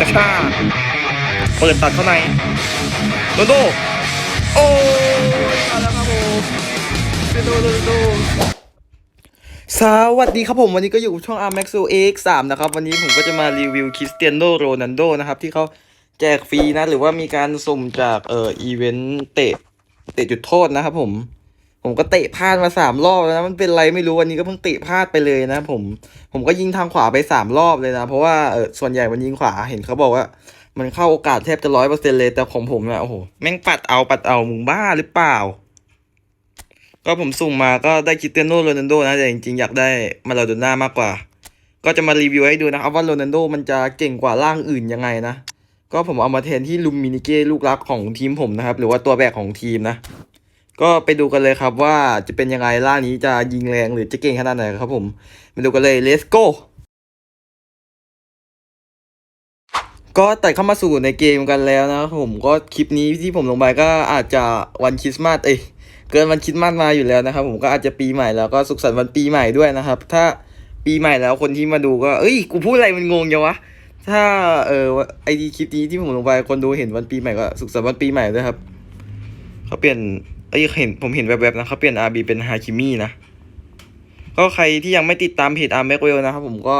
กระชากเปิดตัดเข้าในโรนโดโอ้ยมาแล้วครับผมโรนโดโรนโดสวัสดีครับผมวันนี้ก็อยู่กับช่อง r m a x o x 3นะครับ วันนี้ผมก็จะมารีวิวคริสเตียโนโรนันโดนะครับ ที่เขาแจกฟรีนะ หรือว่ามีการสุ่มจากเอ่ออีเวนต์เตะเตะจุดโทษนะครับผม ผมก็เตะพลาดมาสามรอบแล้วนะมันเป็นไรไม่รู้วันนี้ก็เพิ่งเตะพลาดไปเลยนะ ผมผมก็ยิงทางขวาไปสามรอบเลยนะ เพราะว่าเออส่วนใหญ่มันยิงขวาเห็นเขาบอกว่า มันเข้าโอกาสแทบจะร้อยเปอร์เซ็นเลยแต่ของผมเนี่ยโอ้โหแม่งปัดเอาปัดเอามึงบ้าหรือเปล่า ก็ผมสุ่มมาก็ได้คริสเตียโนโรนัลโดนะแต่จริงๆอยากได้มาลาโดน่ามากกว่า ก็จะมารีวิวให้ดูนะครับว่าโรนัลโดมันจะเก่งกว่าร่างอื่นยังไงนะก็ผมเอามาแทนที่ลุมมินิเก้ลูกรักของทีมผมนะครับหรือว่าตัวแบกของทีมนะ ก็ไปดูกันเลยครับว่าจะเป็นยังไงร่านี้จะยิงแรงหรือจะเก่งขนาดไหนครับผมไปดูกันเลย let's go ก็แต่เข้ามาสู่ในเกมกันแล้วนะครับผมก็คลิปนี้ที่ผมลงไปก็อาจจะวันคริสต์มาสเอ้ยเกินวันคริสต์มาสมาอยู่แล้วนะครับผมก็อาจจะปีใหม่แล้วก็สุขสันต์วันปีใหม่ด้วยนะครับ ถ้าปีใหม่แล้วคนที่มาดูก็ เอ้ยกูพูดอะไรมันงงจังวะถ้าเออไอดีคลิปนี้ที่ผมลงไปคนดูเห็นวันปีใหม่ก็สุขสันต์วันปีใหม่ด้วยครับเขาเปลี่ยน เอ้ยเห็นผมเห็นแวบๆนะเขาเปลี่ยน RB เป็นฮาคิมินะ ก็ใครที่ยังไม่ติดตามเพจอาร์แม็กเวลนะครับผมก็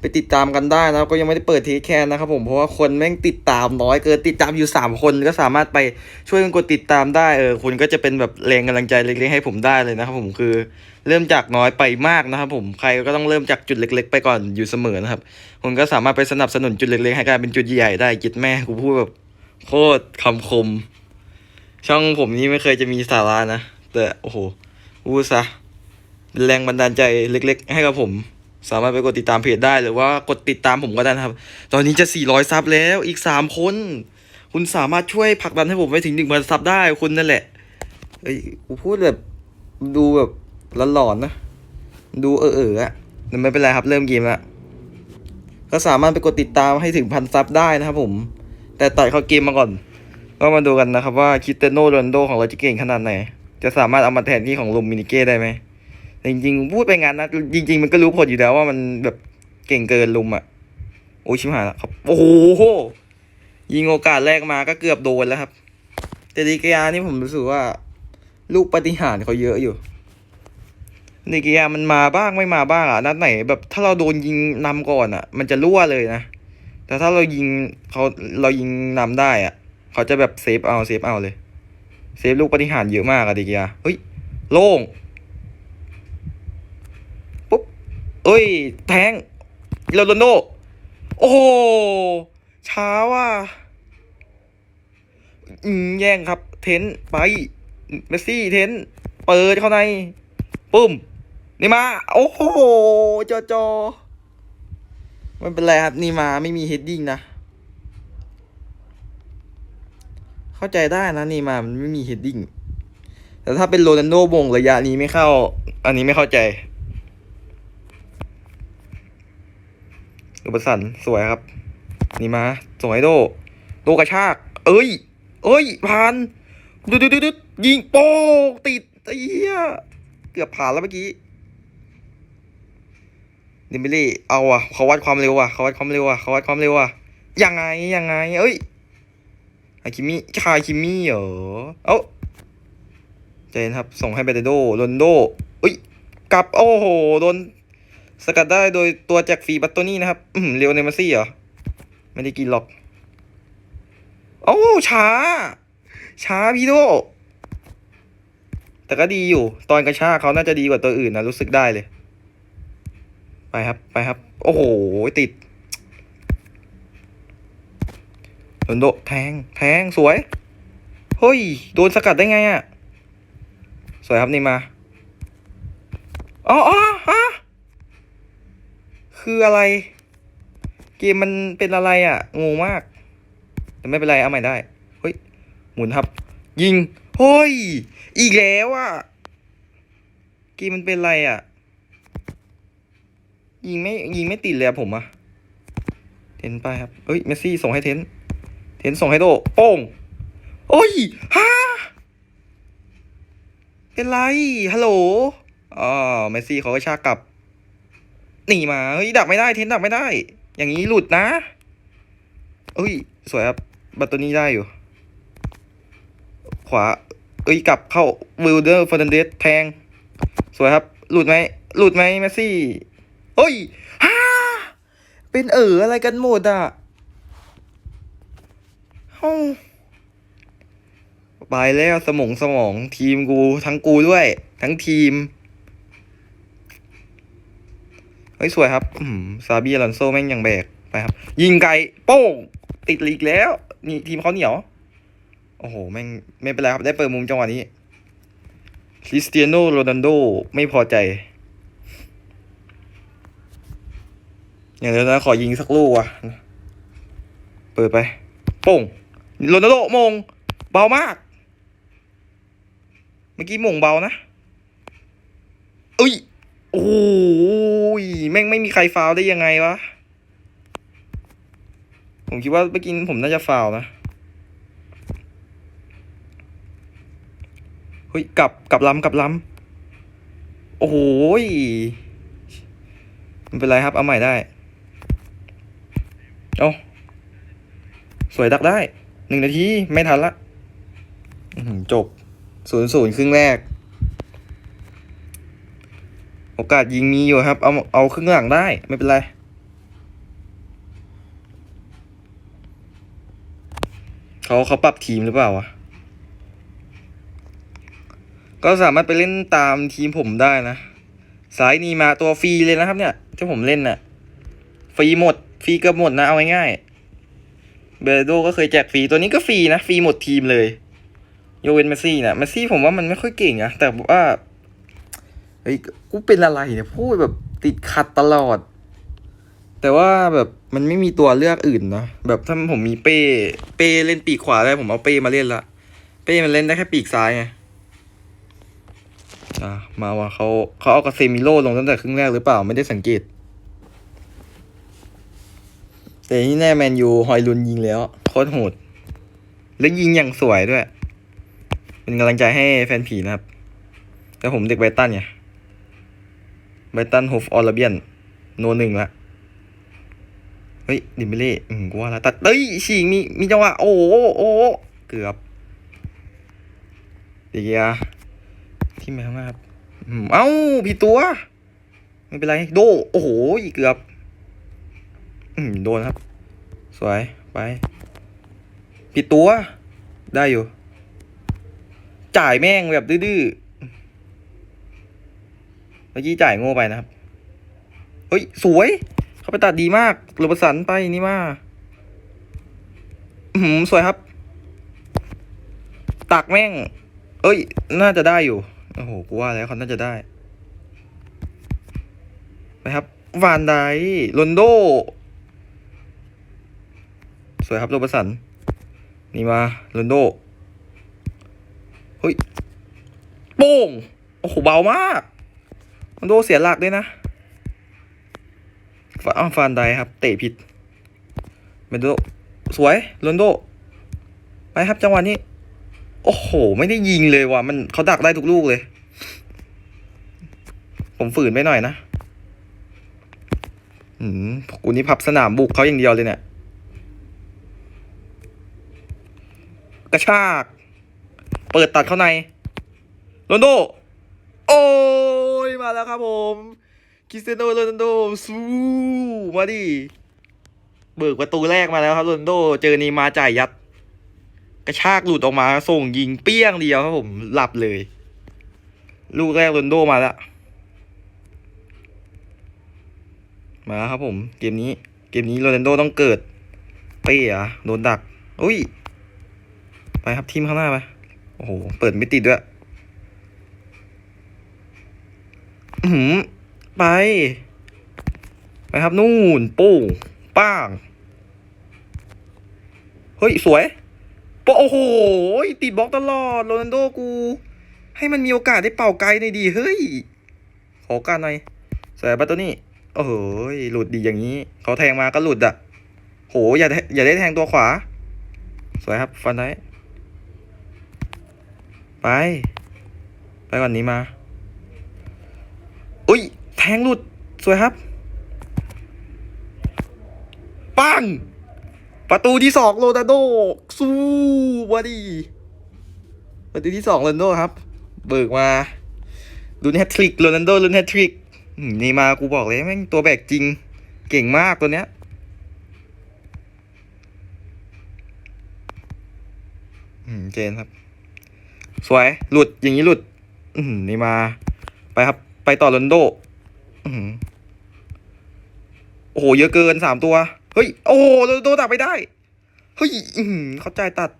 ไปติดตามกันได้นะก็ยังไม่ได้เปิดเทสแคนนะครับผมเพราะว่าคนแม่งติดตามน้อยเกินติดตามอยู่ 3 คนก็สามารถไปช่วยกันกดติดตามได้เออคุณก็จะเป็นแบบแรงกำลังใจเล็กๆให้ผมได้เลยนะครับผมคือเริ่มจากน้อยไปมากนะครับผมใครก็ต้องเริ่มจากจุดเล็ก ๆ ไปก่อนอยู่เสมอนะครับคุณก็สามารถไปสนับสนุนจุดเล็กๆให้กลายเป็นจุดใหญ่ได้กิดแม่กูพูดแบบโคตรคำคม ช่องผมนี่ไม่เคยจะมีสาระนะ แต่โอ้โหพูซะแรงบันดาลใจเล็ก ๆ ให้กับผม สามารถไปกดติดตามเพจได้หรือว่ากดติดตามผมก็ได้นะครับ ตอนนี้จะ 400 ซับแล้วอีก 3 คน คุณสามารถช่วยผลักดันให้ผมไปถึง 1,000 ซับได้คุณนั่นแหละเอ้ยกูพูดแบบดูแบบหลอนๆนะ ดูเออๆอะแต่ไม่เป็นไรครับเริ่มเกมละก็สามารถไปกดติดตามให้ถึงพันซับได้นะครับผม แต่ตัดเข้าเกมมาก่อน ก็มาดูกันนะครับว่าคิสเตโนโรนโดของเราจะเก่งขนาดไหน จะสามารถเอามาแทนที่ของลุมมินิเก้ได้ไหมแต่จริงๆพูดไปงานนะจริง ๆ มันก็รู้ผลอยู่แล้วว่ามันแบบเก่งเกินลุมอะโอ้ยชิบหายแล้วครับ โอ้โหยิงโอกาสแรกมาก็เกือบโดนแล้วครับ แต่ดีกยานี่ผมรู้สึกว่า ลูกปฏิหารเขาเยอะอยู่ดีกยามันมาบ้างไม่มาบ้างอะนัดไหน แบบถ้าเราโดนยิงนำก่อนอะ มันจะรั่วเลยนะแต่ถ้าเรายิงเขาเรายิงนำได้อะ เขาจะแบบเซฟเอาเซฟเอาเลยเซฟลูกปฏิหารเยอะมากอะดีกยาเฮ้ย โล่ง ปุ๊บ เอ้ย แทงโรนัลโดโอ้โหช้าว่ะอืมแย่งครับ เทนไป เมสซี่เทน เปิดเข้าใน ปุ้ม นี่มา โอ้โหจอจอไม่เป็นไรครับ นี่มาไม่มีเฮดดิ้งนะ เข้าใจได้นะนี่มามันไม่มีเฮดดิ้งแต่ถ้าเป็นโรนัลโดบงระยะนี้ไม่เข้า อันนี้ไม่เข้าใจรูปสันสวยครับ นี่มา สวยโดโดกระชาก เอ้ย เอ้ยผ่านดูดูดูดูยิงโป้งติดไอ้เหี้ยเกือบผ่านแล้วเมื่อกี้ดิมิลี่เอาอะเขาวัดความเร็วอะเขาวัดความเร็วอะเขาวัดความเร็วอะยังไงยังไง เอ้ย อาคิมิชาคิมิเหรอ เอ้าเจนครับ ส่งให้เบเดโดโรนโดเอ้ยกลับ โอ้โห โดน สกัดได้โดยตัวแจ็คฟีบัตโตนี่นะครับ อืมเรียวเนมาซี่เหรอ ไม่ได้กินหรอก โอ้ช้า ช้าพี่โด แต่ก็ดีอยู่ ตอนกระชากเขาน่าจะดีกว่าตัวอื่นนะ รู้สึกได้เลย ไปครับ ไปครับ โอ้โห ติด โดนโดแทงแทงสวย เฮ้ย โดนสกัดได้ไงอะ่ะ สวยครับนี่มาอ๋ออ๋อฮะคืออะไร เกมมันเป็นอะไรอะ่ะงงมาก แต่ไม่เป็นไรเอาใหม่ได้ เฮ้ย หมุนครับ ยิง เฮ้ย อีกแล้วอะ่ะ เกมมันเป็นอะไรอะ่ะ ยิงไม่ยิงไม่ติดเลยอะผมอะเทนไปครับ เฮ้ยเมสซี่ส่งให้เทน เทนส่งให้โดโป้ง โอ้ยฮ่าเป็นไร ฮัลโหลอ๋อเมสซี่เขาก็ชากกลับ หนีมา เฮ้ย ดักไม่ได้ เทนดักไม่ได้ อย่างนี้หลุดนะเอ้ย สวยครับ บัตตัวนี้ได้อยู่ ขวา เอ้ย กลับเข้าวิลเดอร์ฟอร์นันเดสแทง สวยครับ หลุดไหม หลุดไหมแมสซี่เอ้ยฮ่าเป็นเอออะไรกันหมดอะ ไปแล้วสมองสมองทีมกู ทั้งกูด้วย ทั้งทีม เฮ้ย สวยครับซาบีอลอนโซแม่งยังแบก ไปครับ ยิงไกลโป้ง ติดลีกแล้ว นี่ทีมเขาเหนียว โอ้โห แม่ง ไม่เป็นไรครับ ได้เปิดมุมจังหวะนี้คริสเตียโนโรนัลโด ไม่พอใจ อย่างเดียวนะ ขอยิงสักลูกว่ะ เปิดไป โป้ง โรนัลโดมง เบามาก เมื่อกี้มงเบานะเอ้ย โอ้ยแม่งไม่มีใครฟาวได้ยังไงวะ ผมคิดว่าเมื่อกี้ผมน่าจะฟาวนะเฮ้ยกลับกลับล้ำกลับล้ำโอ้โหยไม่เป็นไรครับ เอาใหม่ได้ เอาสวยดักได้ นึ่งนาที ไม่ทันละจบศูนย์ศูนย์ครึ่งแรก โอกาสยิงมีอยู่ครับ เอาเอาครึ่งหลังได้ ไม่เป็นไร เขาเขาปรับทีมหรือเปล่าวะ ก็สามารถไปเล่นตามทีมผมได้นะ สายนี้มาตัวฟรีเลยนะครับเนี่ยที่ผมเล่นน่ะ ฟรีหมด ฟรีเกือบหมดนะ เอาง่ายๆ เบโดก็เคยแจกฟรี ตัวนี้ก็ฟรีนะ ฟรีหมดทีมเลยโยเวนเมสซี่นะเมสซี่ผมว่ามันไม่ค่อยเก่งนะแต่ว่าเฮ้ยกูเป็นอะไรเนี่ยพูดแบบติดขัดตลอด แต่ว่าแบบมันไม่มีตัวเลือกอื่นนะแบบถ้าผมมีเป้ เป้เล่นปีกขวาได้ผมเอาเป้มาเล่นละเป้มันเล่นได้แค่ปีกซ้ายไงอะมาว่ะเขาเขาเอากาเซมิโลลงตั้งแต่ครึ่งแรกหรือเปล่าไม่ได้สังเกต แต่ที่แน่แมนยูฮอยลุนยิงแล้วโคตรโหด แล้วยิงอย่างสวยด้วย เป็นกำลังใจให้แฟนผีนะครับ แต่ผมเด็กไบตันไงไบตันโฮฟออลเบียน โนหนึ่งละ เฮ้ย ดิมิเล่อืมกูว่าละตัดเอ้ยฉีกมี มีจังหวะ โอ้โหโอ้เกือบเดียที่แมวมากครับอืมเอ้าผิดตัว ไม่เป็นไร โด โอ้โหเกือบ อืมโดนครับ สวย ไป ผิดตัว ได้อยู่ จ่ายแม่งแบบดื้อเมื่อกี้จ่ายโง่ไปนะครับ เฮ้ย สวย เขาไปตัดดีมากโรบสันไปนี่มาอืมสวยครับ ตักแม่ง เอ้ย น่าจะได้อยู่ โอ้โห กูว่าแล้วเขาน่าจะได้ ไปครับ วานไดโรนโด วยครับโรบสัน นี่มาโรนโดเฮ้ยโป้งโอ้โหเบามากโรนโดเสียหลักด้วยนะฟาอ้าวฟานไดครับ เตะผิดเมนโดสวยโรนโดไปครับจังหวะนี้ โอ้โห ไม่ได้ยิงเลยว่ะมันเขาดักได้ทุกลูกเลย ผมฝืนไปหน่อยนะ อืมกูนี่พับสนามบุกเขาอย่างเดียวเลยเนี่ย กระชาก เปิดตัดเข้าในโรนโด โอ้ย มาแล้วครับผมคริสเตียโนโรนโดสู้มาดิ เบิกประตูแรกมาแล้วครับโรนโด เจอนีมาจ่ายยัด กระชากหลุดออกมา ส่งยิงเปี้ยงเดียวครับผมหลับเลย ลูกแรกโรนโดมาแล้วมาครับผม เกมนี้เกมนี้โรนัลโดต้องเกิด เป้อะโดนดัก อุ้ย ไปครับทีมข้างหน้าไป โอ้โห เปิดไม่ติดด้วยอือหืมไป ไปครับ นู่นป้งป้าง เฮ้ย สวยโปโอ้โห ติดบล็อกตลอด โรนัลโดกู ให้มันมีโอกาสได้เป่าไกลหน่อยดี เฮ้ย ขอการหน่อยใส่บัตตัวนี้โอ้โหหลุดดีอย่างนี้ เขาแทงมาก็หลุดอะ โห อย่าได้อย่าได้แทงตัวขวา สวยครับ ฟันได ไป ไปก่อนนี้มา อุ้ย แทงหลุด สวยครับ ปัง ประตูที่สองโรนัลโด สู้วะดิประตูที่สองโรนัลโดครับ เบิกมาลุนแฮตทริกโรนัลโดลุนแฮตทริกนี่มากูบอกเลยแม่งตัวแบกจริง เก่งมากตัวเนี้ยอืมเจนครับ สวย หลุดอย่างนี้หลุด อืนี่มา ไปครับ ไปต่อโรนโดอืโอ้โห เยอะเกินสามตัว เฮ้ย โอ้โหโรนโดตัดไปได้ เฮ้ย อืเข้าใจตัด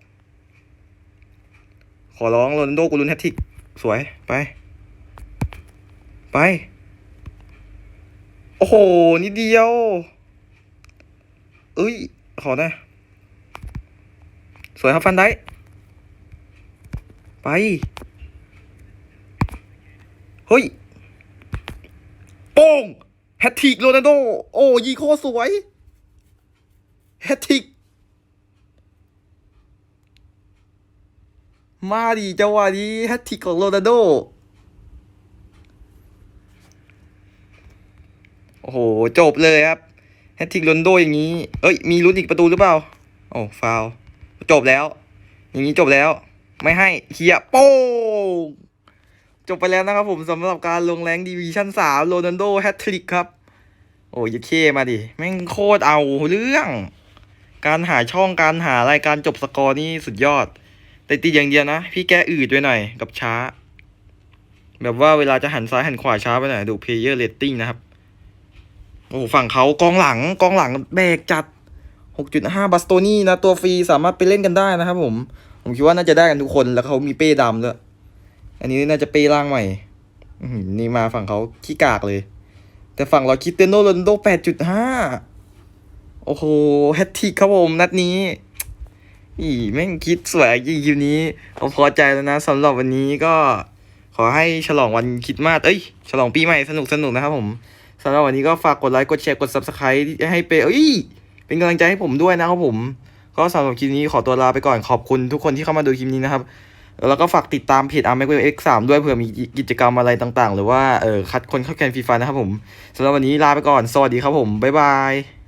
ขอร้องโรนโดกูรุนแฮตทิก สวย ไป ไป โอ้โห นิดเดียว เอ้ย ขอได้ สวยครับฟันได้ ไป เฮ้ย โป้งแฮตทิกโรนัลโด โอ้ยีโคสวย แฮตทิก มาดิจังหวะนี้แฮตทิกของโรนัลโด โอ้โห จบเลยครับ แฮตทิกโรนัลโดอย่างนี้ เอ้ย มีลุ้นอีกประตูหรือเปล่า โอ้ฟาว จบแล้ว อย่างนี้จบแล้ว ไม่ให้เคลียโป้งจบไปแล้วนะครับผมสำหรับการลงแรงดีวิชั่นสามโรนัลโดแฮตทริกครับ โอ้ยเคมาดิ แม่งโคตรเอาเรื่อง การหาช่องการหารายการจบสกอร์นี่สุดยอด แต่ตีอย่างเดียวนะ พี่แกอืดไว้หน่อยกับช้า แบบว่าเวลาจะหันซ้ายหันขวาช้าไปหน่อยดูเพลเยอร์เรตติ้งนะครับ โอ้ฝั่งเขากองหลังกองหลังแบกจัด 6.5 บัสโตนี่นะตัวฟรีสามารถไปเล่นกันได้นะครับผม ผมคิดว่าน่าจะได้กันทุกคนแล้วเขามีเป้ดำด้วย อันนี้น่าจะเป้ร่างใหม่นี่มาฝั่งเขาขี้กากเลย แต่ฝั่งเราคิดเตโนโรนโด8.5โอ้โหแฮตทิกครับผมนัดนี้ อีแม่งคิดสวยจริงคลิปนี้ผมพอใจแล้วนะสำหรับวันนี้ก็ขอให้ฉลองวันคิดมาสเอ้ย ฉลองปีใหม่สนุกสนุกนะครับผมสำหรับวันนี้ก็ฝากกดไลค์ กดแชร์ กด subscribe ให้ไปเอ้ย เป็นกำลังใจให้ผมด้วยนะครับผม ก็สำหรับคลิปนี้ขอตัวลาไปก่อนขอบคุณทุกคนที่เข้ามาดูคลิปนี้นะครับ แล้วก็ฝากติดตามเพจ a r m a c X 3ด้วยเผื่อมีกิจกรรมอะไรต่างๆ หรือว่าเออคัดคนเข้าแกนฟีฟานะครับผมสำหรับวันนี้ลาไปก่อน สวัสดีครับผม บ๊ายบาย